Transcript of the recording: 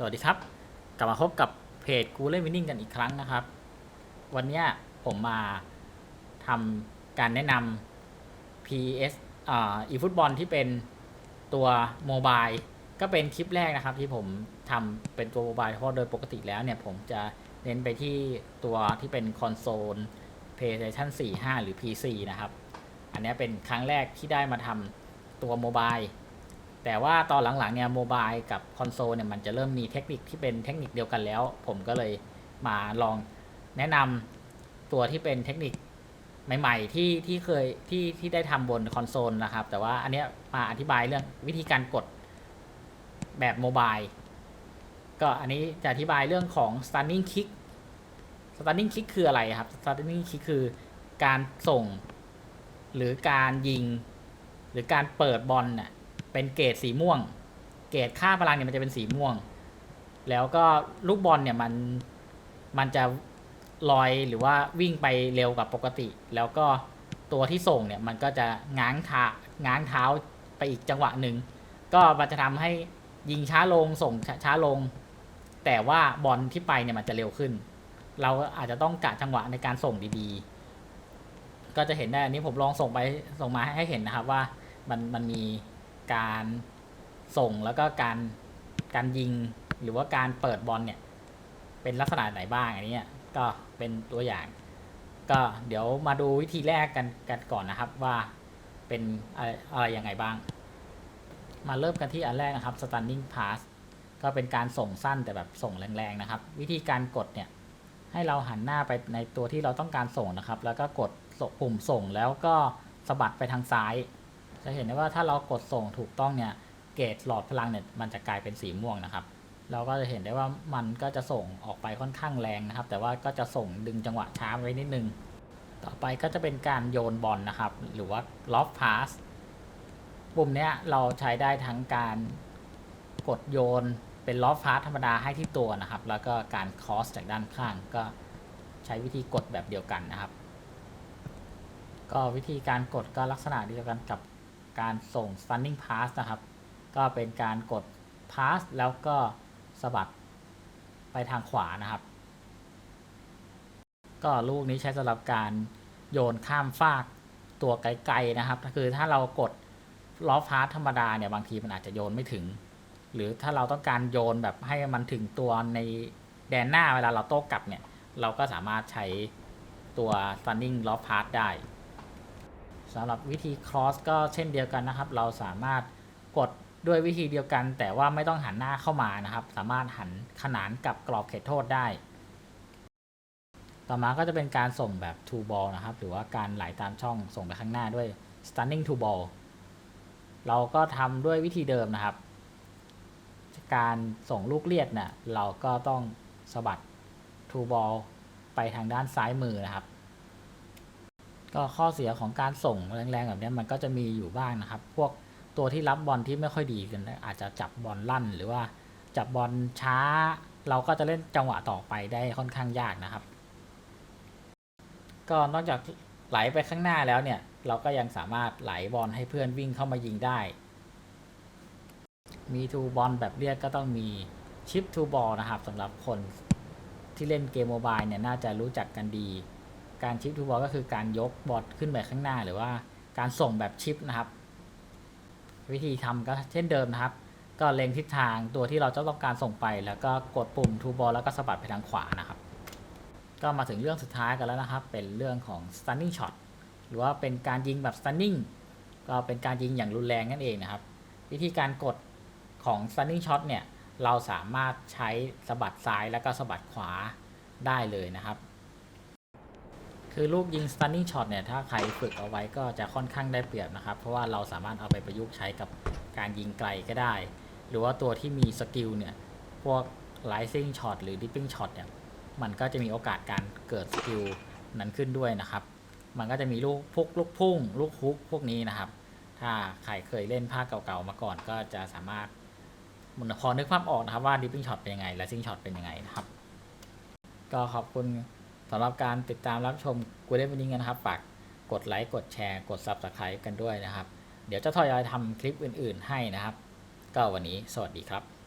สวัสดีครับ กลับมาพบกับเพจกูเล่นวินนิ่งกันอีกครั้งนะครับ วันนี้ผมมาทำการแนะนำ PS อ่าอีฟุตบอลที่เป็นตัวโมบายก็เป็นคลิปแรกนะครับที่ผมทำเป็นตัวโมบายเพราะโดยปกติแล้วเนี่ยผมจะเน้นไปที่ตัวที่เป็นคอนโซล PlayStation 4 5 หรือ PC นะครับ อันนี้เป็นครั้งแรกที่ได้มาทำตัวโมบาย แต่ว่าตอนหลังๆเนี่ยโมบายกับคอนโซลเนี่ยมันจะเริ่มมีเทคนิคที่เป็นเทคนิคเดียวกันแล้ว ผมก็เลยมาลองแนะนำตัวที่เป็นเทคนิคใหม่ ๆ ที่ที่เคยที่ที่ได้ทำบนคอนโซลนะครับ แต่ว่าอันเนี้ยมาอธิบายเรื่องวิธีการกดแบบโมบายก็อันนี้จะอธิบายเรื่องของ stunning kick stunning kick คืออะไรครับ stunning kick คือการส่ง หรือการยิง หรือการเปิดบอลน่ะ เป็นเกรดสีม่วง เกรดค่าพลังเนี่ยมันจะเป็นสีม่วง แล้วก็ลูกบอลเนี่ยมันมันจะลอยหรือว่าวิ่งไปเร็วกว่าปกติ แล้วก็ตัวที่ส่งเนี่ยมันก็จะง้างเท้าง้างเท้าไปอีกจังหวะหนึ่งก็มันจะทำให้ยิงช้าลงส่งช้าช้าลง แต่ว่าบอลที่ไปเนี่ยมันจะเร็วขึ้น เราอาจจะต้องกะจังหวะในการส่งดีๆ ก็จะเห็นได้อันนี้ผมลองส่งไปส่งมาให้เห็นนะครับว่ามันมันมี การส่งแล้วก็การการยิงหรือว่าการเปิดบอลเนี่ย เป็นลักษณะไหนบ้างอันนี้ก็เป็นตัวอย่าง ก็เดี๋ยวมาดูวิธีแรกกันกันก่อนนะครับว่าเป็นอะไรอะไรยังไงบ้าง มาเริ่มกันที่อันแรกนะครับ stunning pass ก็เป็นการส่งสั้นแต่แบบส่งแรงๆนะครับ วิธีการกดเนี่ยให้เราหันหน้าไปในตัวที่เราต้องการส่งนะครับ แล้วก็กดปุ่มส่งแล้วก็สะบัดไปทางซ้าย จะเห็นได้ว่าถ้าเรากดส่งถูกต้องเนี่ยเกจหลอดพลังเนี่ยมันจะกลายเป็นสีม่วงนะครับ เราก็จะเห็นได้ว่ามันก็จะส่งออกไปค่อนข้างแรงนะครับ แต่ว่าก็จะส่งดึงจังหวะช้าไว้นิดนึง ต่อไปก็จะเป็นการโยนบอลนะครับ หรือว่าล็อกพาสปุ่มเนี้ยเราใช้ได้ทั้งการกดโยนเป็นล็อกพาสธรรมดาให้ที่ตัวนะครับ แล้วก็การคอสจากด้านข้างก็ใช้วิธีกดแบบเดียวกันนะครับ ก็วิธีการกดก็ลักษณะเดียวกันกับ การส่ง stunning pass นะครับ ก็เป็นการกด pass แล้วก็สะบัดไปทางขวานะครับ ก็ลูกนี้ใช้สำหรับการโยนข้ามฟากตัวไกลๆนะครับคือถ้าเรากดล้อพาสธรรมดาเนี่ยบางทีมันอาจจะโยนไม่ถึง หรือถ้าเราต้องการโยนแบบให้มันถึงตัวในแดนหน้าเวลาเราโต้กลับเนี่ย เราก็สามารถใช้ตัว stunning loft pass ได้ สำหรับวิธี cross ก็เช่นเดียวกันนะครับ เราสามารถกดด้วยวิธีเดียวกัน แต่ว่าไม่ต้องหันหน้าเข้ามานะครับ สามารถหันขนานกับกรอบเขตโทษได้ ต่อมาก็จะเป็นการส่งแบบ two ball นะครับ หรือว่าการไหลตามช่องส่งไปข้างหน้าด้วย stunning two ball เราก็ทำด้วยวิธีเดิมนะครับ การส่งลูกเลียดเนี่ยเราก็ต้องสะบัด two ball ไปทางด้านซ้ายมือนะครับ ก็ข้อเสียของการส่งแรงๆแบบนี้มันก็จะมีอยู่บ้างนะครับ พวกตัวที่รับบอลที่ไม่ค่อยดีกัน อาจจะจับบอลลั่น หรือว่าจับบอลช้า เราก็จะเล่นจังหวะต่อไปได้ค่อนข้างยากนะครับ ก็นอกจากไหลไปข้างหน้าแล้วเนี่ย เราก็ยังสามารถไหลบอลให้เพื่อนวิ่งเข้ามายิงได้ มีทูบอลแบบเรียกก็ต้องมีชิปทูบอลนะครับสำหรับคนที่เล่นเกมโมบายเนี่ยน่าจะรู้จักกันดี การชิปทูบอลก็คือการยกบอลขึ้นไปข้างหน้า หรือว่าการส่งแบบชิปนะครับ วิธีทำก็เช่นเดิมนะครับ ก็เล็งทิศทางตัวที่เราจะต้องการส่งไป แล้วก็กดปุ่มทูบอลแล้วก็สะบัดไปทางขวานะครับ ก็มาถึงเรื่องสุดท้ายกันแล้วนะครับ เป็นเรื่องของ stunning shot หรือว่าเป็นการยิงแบบ stunning ก็เป็นการยิงอย่างรุนแรงนั่นเองนะครับ วิธีการกดของ stunning shot เนี่ยเราสามารถใช้สะบัดซ้ายแล้วก็สะบัดขวาได้เลยนะครับ คือลูกยิง stunning shot เนี่ยถ้าใครฝึกเอาไว้ก็จะค่อนข้างได้เปรียบนะครับ เพราะว่าเราสามารถเอาไปประยุกต์ใช้กับการยิงไกลก็ได้ หรือว่าตัวที่มีสกิลเนี่ย พวก rising shot หรือ dipping shot เนี่ย มันก็จะมีโอกาสการเกิดสกิลนั้นขึ้นด้วยนะครับ มันก็จะมีลูกพวกลูกพุ่ง ลูกฮุกพวกนี้นะครับ ถ้าใครเคยเล่นภาคเก่าๆมาก่อนก็จะสามารถมันพอนึกภาพออกนะครับว่า dipping shot เป็นยังไง rising shot เป็นยังไงนะครับ ก็ขอบคุณ สำหรับการติดตามรับชมกูได้วันนี้กันนะครับฝากกดไลค์กดแชร์กด subscribe กันด้วยนะครับ เดี๋ยวจะทยอยทำคลิปอื่น ๆ ให้นะครับ ก็วันนี้สวัสดีครับ